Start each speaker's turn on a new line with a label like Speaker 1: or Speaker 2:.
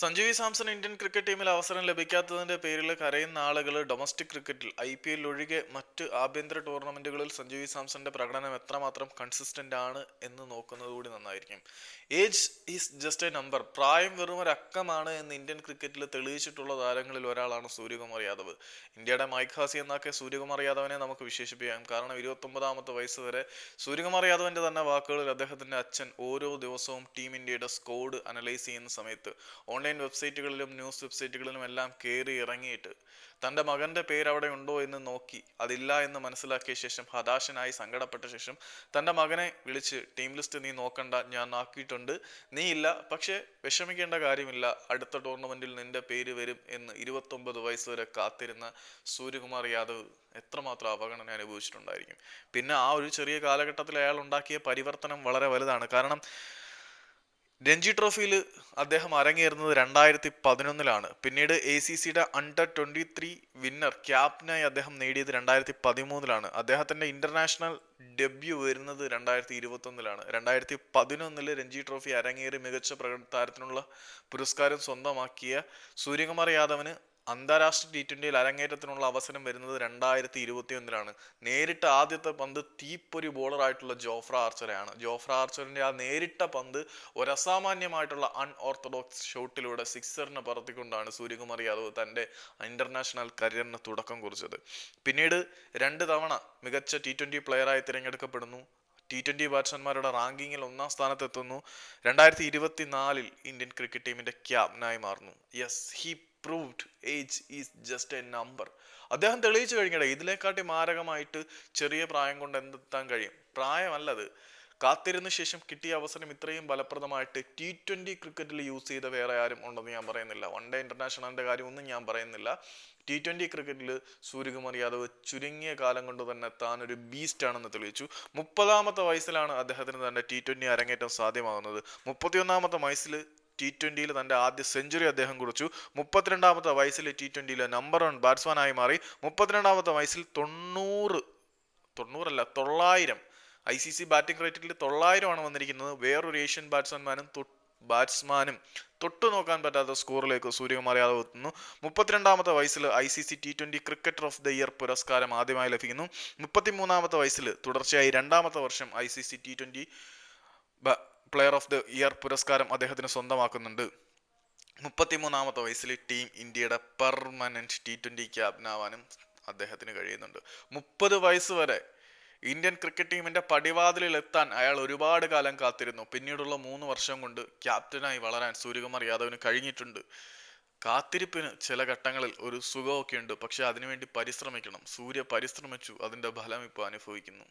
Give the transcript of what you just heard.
Speaker 1: Sanju V Samson Indian cricket ടീമിൽ അവസരം ലഭിക്കാത്തതിന്റെ പേരിൽ കരയുന്ന ആളുകൾ ഡൊമസ്റ്റിക് ക്രിക്കറ്റിൽ ഐ പി എൽ ഒഴികെ മറ്റ് ആഭ്യന്തര ടൂർണമെന്റുകളിൽ സഞ്ജു വി സാംസന്റെ പ്രകടനം എത്രമാത്രം കൺസിസ്റ്റന്റ് ആണ് എന്ന് നോക്കുന്നത് കൂടി നന്നായിരിക്കും. Age is just a number. പ്രായം വെറും ഒരു അക്കമാണ് എന്ന് ഇന്ത്യൻ ക്രിക്കറ്റിൽ തെളിയിച്ചിട്ടുള്ള താരങ്ങളിൽ ഒരാളാണ് സൂര്യകുമാർ യാദവ്. ഇന്ത്യയുടെ മൈക്ക് ഹാസി എന്നൊക്കെ സൂര്യകുമാർ യാദവിനെ നമുക്ക് വിശേഷിപ്പിക്കാം. കാരണം ഇരുപത്തൊമ്പതാമത്തെ വയസ്സ് വരെ സൂര്യകുമാർ യാദവിന്റെ തന്നെ വാക്കുകളിൽ അദ്ദേഹത്തിന്റെ അച്ഛൻ ഓരോ ദിവസവും ടീം ഇന്ത്യയുടെ സ്കോഡ് അനലൈസ് ചെയ്യുന്ന സമയത്ത് ഓൺലൈൻ വെബ്സൈറ്റുകളിലും ന്യൂസ് വെബ്സൈറ്റുകളിലും എല്ലാം കയറി ഇറങ്ങിയിട്ട് തന്റെ മകന്റെ പേര് അവിടെ ഉണ്ടോ എന്ന് നോക്കി അതില്ല എന്ന് മനസ്സിലാക്കിയ ശേഷം ഹതാശനായി സങ്കടപ്പെട്ട ശേഷം തന്റെ മകനെ വിളിച്ച് ടീം ലിസ്റ്റ് നീ നോക്കണ്ട ഞാൻ ആക്കിയിട്ടുണ്ട് നീ ഇല്ല പക്ഷേ വിഷമിക്കേണ്ട കാര്യമില്ല അടുത്ത ടൂർണമെന്റിൽ നിന്റെ പേര് വരും എന്ന് ഇരുപത്തൊമ്പത് വയസ്സ് വരെ കാത്തിരുന്ന സൂര്യകുമാർ യാദവ് എത്രമാത്രം അവഗണന അനുഭവിച്ചിട്ടുണ്ടായിരിക്കും. പിന്നെ ആ ഒരു ചെറിയ കാലഘട്ടത്തിൽ അയാൾ ഉണ്ടാക്കിയ പരിവർത്തനം വളരെ വലുതാണ്. കാരണം രഞ്ജി ട്രോഫിയിൽ അദ്ദേഹം അരങ്ങേറുന്നത് രണ്ടായിരത്തി പതിനൊന്നിലാണ് പിന്നീട് എ സി സിയുടെ അണ്ടർ ട്വന്റി ത്രീ വിന്നർ ക്യാപ്റ്റനായി അദ്ദേഹം നേടിയത് രണ്ടായിരത്തി പതിമൂന്നിലാണ് അദ്ദേഹത്തിന്റെ ഇന്റർനാഷണൽ ഡെബ്യൂ വരുന്നത് രണ്ടായിരത്തി ഇരുപത്തൊന്നിലാണ് രണ്ടായിരത്തി പതിനൊന്നിൽ രഞ്ജി ട്രോഫി അരങ്ങേറി മികച്ച പ്രകട താരത്തിനുള്ള പുരസ്കാരം സ്വന്തമാക്കിയ സൂര്യകുമാർ യാദവിന് അന്താരാഷ്ട്ര ടി ട്വന്റിയിൽ അരങ്ങേറ്റത്തിനുള്ള അവസരം വരുന്നത് രണ്ടായിരത്തി ഇരുപത്തി ഒന്നിലാണ് നേരിട്ട ആദ്യത്തെ പന്ത് തീപ്പൊരി ബോളറായിട്ടുള്ള ജോഫ്ര ആർച്ചറയാണ്. ജോഫ്ര ആർച്ചറിന്റെ ആ നേരിട്ട പന്ത് ഒരസാമാന്യമായിട്ടുള്ള അൺ അൺഓർത്തഡോക്സ് ഷോട്ടിലൂടെ സിക്സറിനെ പറത്തിക്കൊണ്ടാണ് സൂര്യകുമാർ യാദവ് തന്റെ ഇന്റർനാഷണൽ കരിയറിന് തുടക്കം കുറിച്ചത്. പിന്നീട് രണ്ട് തവണ മികച്ച ടി ട്വന്റി പ്ലെയറായി തിരഞ്ഞെടുക്കപ്പെടുന്നു. ടി ട്വന്റി ബാറ്റ്സ്മാൻമാരുടെ റാങ്കിങ്ങിൽ ഒന്നാം സ്ഥാനത്തെത്തുന്നു. രണ്ടായിരത്തി ഇരുപത്തി നാലിൽ ഇന്ത്യൻ ക്രിക്കറ്റ് ടീമിന്റെ ക്യാപ്റ്റനായി മാറുന്നു. Yes he proved age is just a number അദ്ദേഹം തെളിയിച്ചു കഴിഞ്ഞിടെ ഇതിനെക്കാട്ടി മാരകമായിട്ട് ചെറിയ പ്രായം കൊണ്ട് എന്തെത്താൻ കഴിയും? പ്രായമല്ലത്. കാത്തിരുന്ന ശേഷം കിട്ടിയ അവസരം ഇത്രയും ഫലപ്രദമായിട്ട് ടി ട്വന്റി ക്രിക്കറ്റിൽ യൂസ് ചെയ്ത വേറെ ആരും ഉണ്ടെന്ന് ഞാൻ പറയുന്നില്ല. വൺ ഡേ ഇന്റർനാഷണലിന്റെ കാര്യമൊന്നും ഞാൻ പറയുന്നില്ല. ടി ട്വന്റി ക്രിക്കറ്റിൽ സൂര്യകുമാർ യാദവ് ചുരുങ്ങിയ കാലം കൊണ്ട് തന്നെ താൻ ഒരു ബീസ്റ്റ് ആണെന്ന് തെളിയിച്ചു. മുപ്പതാമത്തെ വയസ്സിലാണ് അദ്ദേഹത്തിന് തന്നെ ടി ട്വന്റി അരങ്ങേറ്റം സാധ്യമാകുന്നത്. മുപ്പത്തിയൊന്നാമത്തെ വയസ്സിൽ ടി ട്വന്റിയിൽ തന്റെ ആദ്യ സെഞ്ചുറി അദ്ദേഹം കുറിച്ചു. മുപ്പത്തിരണ്ടാമത്തെ വയസ്സിൽ ടി ട്വന്റിയിലെ നമ്പർ വൺ ബാറ്റ്സ്മാനായി മാറി. മുപ്പത്തിരണ്ടാമത്തെ വയസ്സിൽ തൊണ്ണൂറ് തൊണ്ണൂറല്ല തൊള്ളായിരം ഐ സി സി ബാറ്റിംഗ് റേറ്റിൽ തൊള്ളായിരമാണ് വന്നിരിക്കുന്നത്. വേറൊരു ഏഷ്യൻ ബാറ്റ്സ്മാനും ബാറ്റ്സ്മാനും തൊട്ടു നോക്കാൻ പറ്റാത്ത സ്കോറിലേക്ക് സൂര്യകുമാർ യാദവ് എത്തുന്നു. മുപ്പത്തിരണ്ടാമത്തെ വയസ്സിൽ I C C T twenty cricketer of the year പുരസ്കാരം ആദ്യമായി ലഭിക്കുന്നു. മുപ്പത്തിമൂന്നാമത്തെ വയസ്സിൽ തുടർച്ചയായി രണ്ടാമത്തെ വർഷം I C C T twenty player of the year പുരസ്കാരം അദ്ദേഹത്തിന് സ്വന്തമാക്കുന്നുണ്ട്. മുപ്പത്തിമൂന്നാമത്തെ വയസ്സിൽ ടീം ഇന്ത്യയുടെ പെർമനന്റ് ടി ട്വന്റി ക്യാപ്റ്റനാവാനും അദ്ദേഹത്തിന് കഴിയുന്നുണ്ട്. മുപ്പത് വയസ്സ് വരെ ഇന്ത്യൻ ക്രിക്കറ്റ് ടീമിന്റെ പടിവാതിലിൽ എത്താൻ അയാൾ ഒരുപാട് കാലം കാത്തിരുന്നു. പിന്നീടുള്ള മൂന്ന് വർഷം കൊണ്ട് ക്യാപ്റ്റനായി വളരാൻ സൂര്യകുമാർ യാദവിന് കഴിഞ്ഞിട്ടുണ്ട്. കാത്തിരിപ്പിന് ചില ഘട്ടങ്ങളിൽ ഒരു സുഖമൊക്കെ ഉണ്ട് പക്ഷെ അതിനുവേണ്ടി പരിശ്രമിക്കണം. സൂര്യ പരിശ്രമിച്ചു. അതിന്റെ ഫലം ഇപ്പോൾ അനുഭവിക്കുന്നു.